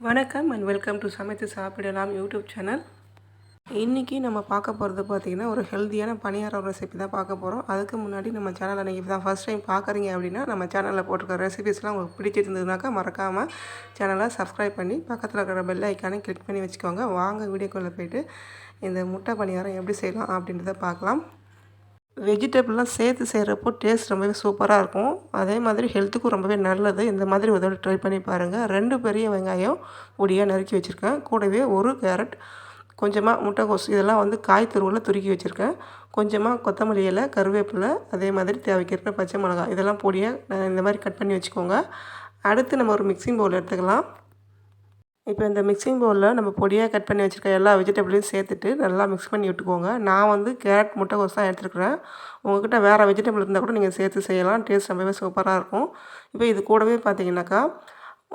வணக்கம் and welcome to சமைத்து சாப்பிடலாம் யூடியூப் சேனல் இன்றைக்கி நம்ம பார்க்க போகிறது பார்த்திங்கன்னா ஒரு ஹெல்த்தியான பணியாரம் ரெசிபி தான் பார்க்க போகிறோம் அதுக்கு முன்னாடி நம்ம சேனலை நீங்கள் தான் ஃபஸ்ட் டைம் பார்க்குறீங்க அப்படின்னா நம்ம சேனலில் போட்டிருக்க ரெசிபிஸ்லாம் உங்களுக்கு பிடிச்சிருந்ததுனாக்கா மறக்காமல் சேனலை சப்ஸ்கிரைப் பண்ணி பக்கத்தில் இருக்கிற பெல் ஐக்கானே கிளிக் பண்ணி வச்சுக்கோங்க. வாங்க வீடியோக்குள்ளே போயிட்டு இந்த முட்டை பணியாரம் எப்படி செய்யலாம் அப்படின்றத பார்க்கலாம். வெஜிடபிள்லாம் சேர்த்து செய்கிறப்போ டேஸ்ட் ரொம்பவே சூப்பராக இருக்கும். அதே மாதிரி ஹெல்த்துக்கும் ரொம்பவே நல்லது. இந்த மாதிரி ஒரு ட்ரை பண்ணி பாருங்கள் ரெண்டு பெரிய வெங்காயம் பொடியாக நறுக்கி வச்சுருக்கேன். கூடவே ஒரு கேரட் கொஞ்சமாக முட்டைக்கோஸ் இதெல்லாம் வந்து காய் துருவில் துருக்கி வச்சுருக்கேன். கொஞ்சமாக கொத்தமல்லி இலை கருவேப்பிலை அதே மாதிரி தேவைக்கிறப்ப பச்சை மிளகாய் இதெல்லாம் பொடியாக இந்த மாதிரி கட் பண்ணி வச்சுக்கோங்க. அடுத்து நம்ம ஒரு மிக்சிங் பவுல் எடுத்துக்கலாம். இப்போ இந்த மிக்சிங் பவுலில் நம்ம பொடியாக கட் பண்ணி வச்சுருக்க எல்லா வெஜிடபிளையும் சேர்த்துட்டு நல்லா மிக்ஸ் பண்ணி விட்டுக்கோங்க. நான் வந்து கேரட் முட்டைகோஸ் தான் எடுத்துருக்குறேன். உங்கள்கிட்ட வேறு வெஜிடபிள் இருந்தால் கூட நீங்கள் சேர்த்து செய்யலாம். டேஸ்ட் ரொம்பவே சூப்பராக இருக்கும். இப்போ இது கூடவே பார்த்தீங்கன்னாக்கா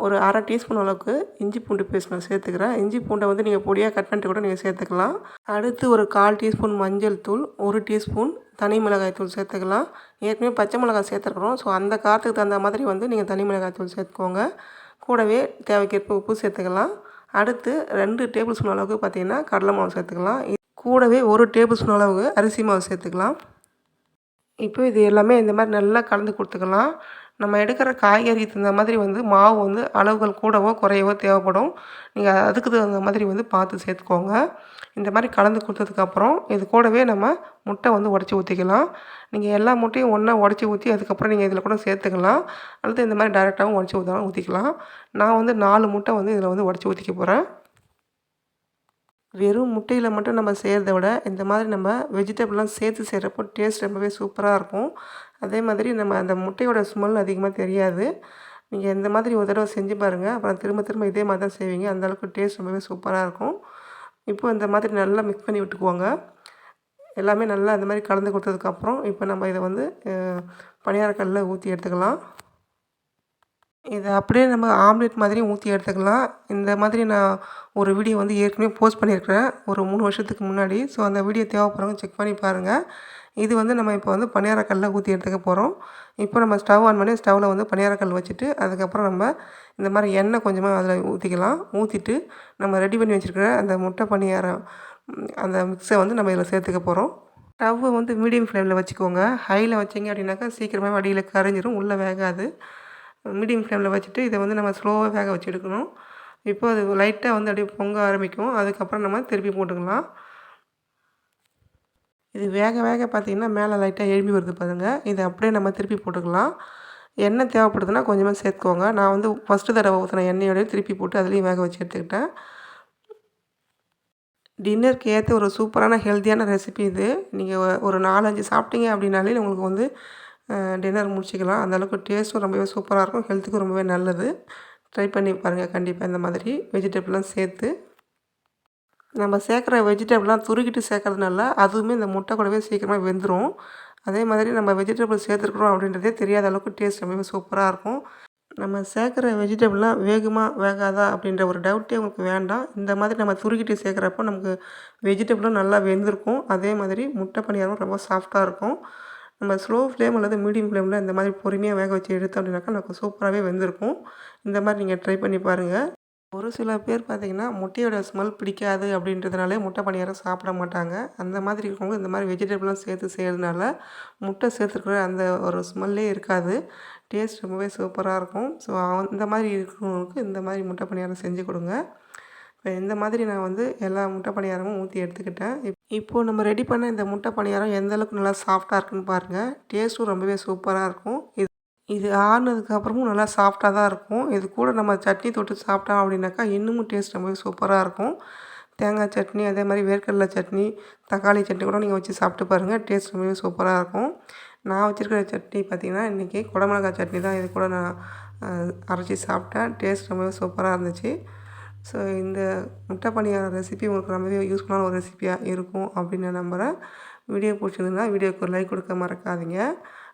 ஒரு அரை டீஸ்பூன் அளவுக்கு இஞ்சி பூண்டு பேஸ்ட் நான் சேர்த்துக்கிறேன். இஞ்சி பூண்டை வந்து நீங்கள் பொடியாக கட் பண்ணிட்டு கூட நீங்கள் சேர்த்துக்கலாம். அடுத்து ஒரு கால் டீஸ்பூன் மஞ்சள் தூள் ஒரு டீஸ்பூன் தனி மிளகாய் தூள் சேர்த்துக்கலாம். ஏற்கனவே பச்சை மிளகாய் சேர்த்துருக்குறோம். ஸோ அந்த காரத்துக்கு தகுந்த மாதிரி வந்து நீங்கள் தனி மிளகாய் தூள் சேர்த்துக்கோங்க. கூடவே தேவைக்கேற்ப உப்பு சேர்த்துக்கலாம். அடுத்து ரெண்டு டேபிள் ஸ்பூன் அளவுக்கு பார்த்திங்கன்னா கடலை மாவு சேர்த்துக்கலாம். கூடவே ஒரு டேபிள் ஸ்பூன் அளவுக்கு அரிசி மாவு சேர்த்துக்கலாம். இப்போ இது எல்லாமே இந்த மாதிரி நல்லா கலந்து கொடுத்துக்கலாம். நம்ம எடுக்கிற காய்கறிக்கு தகுந்த மாதிரி வந்து மாவு வந்து அளவுகள் கூடவோ குறையவோ தேவைப்படும். நீங்கள் அதுக்கு தகுந்த மாதிரி வந்து பார்த்து சேர்த்துக்கோங்க. இந்த மாதிரி கலந்து கொடுத்ததுக்கப்புறம் இது கூடவே நம்ம முட்டை வந்து உடச்சி ஊற்றிக்கலாம் நீங்கள் எல்லா முட்டையும் ஒன்றா உடச்சி ஊற்றி அதுக்கப்புறம் நீங்கள் இதில் கூட சேர்த்துக்கலாம். அல்லது இந்த மாதிரி டேரெக்டாகவும் உடச்சி ஊற்றாலும் ஊற்றிக்கலாம் நான் வந்து நாலு முட்டை வந்து இதில் வந்து உடச்சி ஊற்றிக்க போகிறேன் வெறும் முட்டையில் மட்டும் நம்ம செய்கிறத விட இந்த மாதிரி நம்ம வெஜிடபிள்லாம் சேர்த்து செய்கிறப்போ டேஸ்ட் ரொம்பவே சூப்பராக இருக்கும். அதே மாதிரி நம்ம அந்த முட்டையோட ஸ்மெல் அதிகமாக தெரியாது. நீங்கள் இந்த மாதிரி ஒரு தடவை செஞ்சு பாருங்கள் அப்புறம் திரும்ப திரும்ப இதே மாதிரி தான் செய்வீங்க. அந்தளவுக்கு டேஸ்ட் ரொம்பவே சூப்பராக இருக்கும். இப்போ இந்த மாதிரி நல்லா மிக்ஸ் பண்ணி விட்டுக்குவோங்க. எல்லாமே நல்லா அந்த மாதிரி கலந்து கொடுத்ததுக்கப்புறம் இப்போ நம்ம இதை வந்து பணியாரக்கல்லில் ஊற்றி எடுத்துக்கலாம். இதை அப்படியே நம்ம ஆம்லேட் மாதிரி ஊற்றி எடுத்துக்கலாம். இந்த மாதிரி நான் ஒரு வீடியோ வந்து ஏற்கனவே போஸ்ட் பண்ணியிருக்கிறேன். ஒரு மூணு வருஷத்துக்கு முன்னாடி. ஸோ அந்த வீடியோ தேவைப்படுறவங்க செக் பண்ணி பாருங்கள் இது வந்து நம்ம இப்போ வந்து பணியாரக்கல்லில் ஊற்றி எடுத்துக்க போகிறோம் இப்போ நம்ம ஸ்டவ் ஆன் பண்ணி ஸ்டவ்வில் வந்து பணியாரக்கல் வச்சுட்டு அதுக்கப்புறம் நம்ம இந்த மாதிரி எண்ணெய் கொஞ்சமாக அதில் ஊற்றிக்கலாம் ஊற்றிட்டு நம்ம ரெடி பண்ணி வச்சுருக்கிற அந்த முட்டை பணியாரம் அந்த மிக்ஸை வந்து நம்ம இதில் சேர்த்துக்க போகிறோம் ஸ்டவ்வை வந்து மீடியம் ஃப்ளேமில் வச்சுக்கோங்க. ஹையில் வச்சிங்க அப்படின்னாக்கா சீக்கிரமாக வடியில் கரைஞ்சிரும். உள்ளே வேகாது. மீடியம் ஃப்ளேமில் வச்சுட்டு இதை வந்து நம்ம ஸ்லோவாக வேக வச்சு எடுக்கணும் இப்போ அது லைட்டாக வந்து அப்படியே பொங்க ஆரம்பிக்கும். அதுக்கப்புறம் நம்ம திருப்பி போட்டுக்கலாம். இது வேக வேக பார்த்திங்கன்னா மேலே லைட்டாக எழுப்பி வருது பாருங்கள் இதை அப்படியே நம்ம திருப்பி போட்டுக்கலாம். எண்ணெய் தேவைப்படுதுன்னா கொஞ்சமாக சேர்த்துக்கோங்க. நான் வந்து ஃபஸ்ட்டு தடவை ஊற்றின எண்ணெயோடய திருப்பி போட்டு அதுலேயும் வேக வச்சு எடுத்துக்கிட்டேன். டின்னருக்கு ஏற்ற ஒரு சூப்பரான ஹெல்த்தியான ரெசிபி இது. நீங்கள் ஒரு நாலஞ்சு சாப்பிட்டீங்க அப்படின்னாலே உங்களுக்கு வந்து டின்னர் முடிச்சிக்கலாம். அந்தளவுக்கு டேஸ்ட்டும் ரொம்பவே சூப்பராக இருக்கும். ஹெல்த்துக்கும் ரொம்பவே நல்லது. ட்ரை பண்ணி பாருங்கள் கண்டிப்பாக இந்த மாதிரி வெஜிடபிள்லாம் சேர்த்து. நம்ம சேர்க்குற வெஜிடபிள்லாம் துருக்கிட்டு சேர்க்கறதுனால அதுவுமே இந்த முட்டை கூடவே சீக்கிரமாக வெந்துடும் அதே மாதிரி நம்ம வெஜிடபிள் சேர்த்துருக்குறோம் அப்படின்றதே தெரியாத அளவுக்கு டேஸ்ட் ரொம்பவே சூப்பராக இருக்கும். நம்ம சேர்க்குற வெஜிடபிள்லாம் வேகமாக வேகாதா அப்படின்ற ஒரு டவுட்டே உங்களுக்கு வேண்டாம். இந்த மாதிரி நம்ம துருக்கிட்டு சேர்க்குறப்போ நமக்கு வெஜிடபிளும் நல்லா வெந்திருக்கும். அதே மாதிரி முட்டை பணியாரம் ரொம்ப சாஃப்டாக இருக்கும். நம்ம ஸ்லோ ஃப்ளேம் அல்லது மீடியம் ஃப்ளேமில் இந்த மாதிரி பொறுமையாக வேக வச்சு எடுத்தோம் அப்படின்னாக்கா நமக்கு சூப்பராகவே வெந்திருக்கும். இந்த மாதிரி நீங்கள் ட்ரை பண்ணி பாருங்கள் ஒரு சில பேர் பார்த்திங்கன்னா முட்டையோட ஸ்மெல் பிடிக்காது அப்படின்றதுனாலே முட்டை பணியாரம் சாப்பிட மாட்டாங்க. அந்த மாதிரி இருக்கவங்க இந்த மாதிரி வெஜிடபிள்லாம் சேர்த்து செய்கிறதுனால முட்டை சேர்த்துருக்குற அந்த ஒரு ஸ்மெல்லே இருக்காது. டேஸ்ட் ரொம்பவே சூப்பராக இருக்கும். ஸோ இந்த மாதிரி இருக்கிறவங்களுக்கு இந்த மாதிரி முட்டை பணியாரம் செஞ்சு கொடுங்க. இந்த மாதிரி நான் வந்து எல்லா முட்டை பணியாரமும் ஊற்றி எடுத்துக்கிட்டேன். இப்போது நம்ம ரெடி பண்ண இந்த முட்டை பணியாரம் எந்த அளவுக்கு நல்லா சாஃப்டாக இருக்குன்னு பாருங்கள் டேஸ்ட்டும் ரொம்பவே சூப்பராக இருக்கும். இது இது ஆறுனதுக்கப்புறமும் நல்லா சாஃப்டாக தான் இருக்கும். இது கூட நம்ம சட்னி தொட்டு சாப்பிட்டோம் அப்படின்னாக்கா இன்னமும் டேஸ்ட் ரொம்பவே சூப்பராக இருக்கும். தேங்காய் சட்னி அதே மாதிரி வேர்க்கடலை சட்னி தக்காளி சட்னி கூட நீங்கள் வச்சு சாப்பிட்டு பாருங்கள் டேஸ்ட் ரொம்பவே சூப்பராக இருக்கும். நான் வச்சுருக்கிற சட்னி பார்த்திங்கன்னா இன்றைக்கி குடமிளகாய் சட்னி தான் இது கூட நான் அரைச்சி சாப்பிட்டேன். டேஸ்ட் ரொம்பவே சூப்பராக இருந்துச்சு. ஸோ இந்த முட்டை பணியார ரெசிபி உங்களுக்கு ரொம்பவே யூஸ்ஃபுல்லான ஒரு ரெசிபியாக இருக்கும் அப்படின்னு நான் நம்புகிறேன் வீடியோ பிடிச்சிருந்ததுன்னா வீடியோக்கு லைக் கொடுக்க மறக்காதீங்க.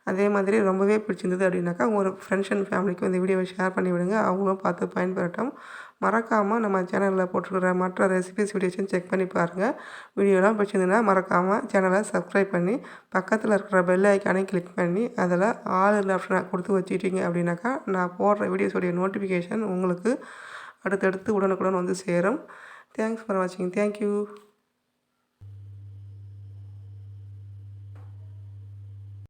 அதே மாதிரி ரொம்பவே பிடிச்சிருந்தது அப்படின்னாக்கா உங்கள் ஃப்ரெண்ட்ஸ் அண்ட் ஃபேமிலிக்கும் இந்த வீடியோவை ஷேர் பண்ணி விடுங்க. அவங்களும் பார்த்து பயன்பெறட்டும். மறக்காமல் நம்ம சேனலில் போட்டுருக்கிற மற்ற ரெசிபிஸ் வீடியோஸும் செக் பண்ணி பாருங்கள் வீடியோலாம் பிடிச்சிருந்ததுன்னா மறக்காமல் சேனலை சப்ஸ்கிரைப் பண்ணி பக்கத்தில் இருக்கிற பெல் ஐக்கானே கிளிக் பண்ணி அதில் ஆல் ஆப்ஷனை கொடுத்து வச்சுட்டீங்க அப்படின்னாக்கா நான் போடுற வீடியோஸோடைய நோட்டிஃபிகேஷன் உங்களுக்கு அடுத்தடுத்து உடனுக்குடன் வந்து சேரும். தேங்க்ஸ் ஃபார் வாட்சிங் தேங்க்யூ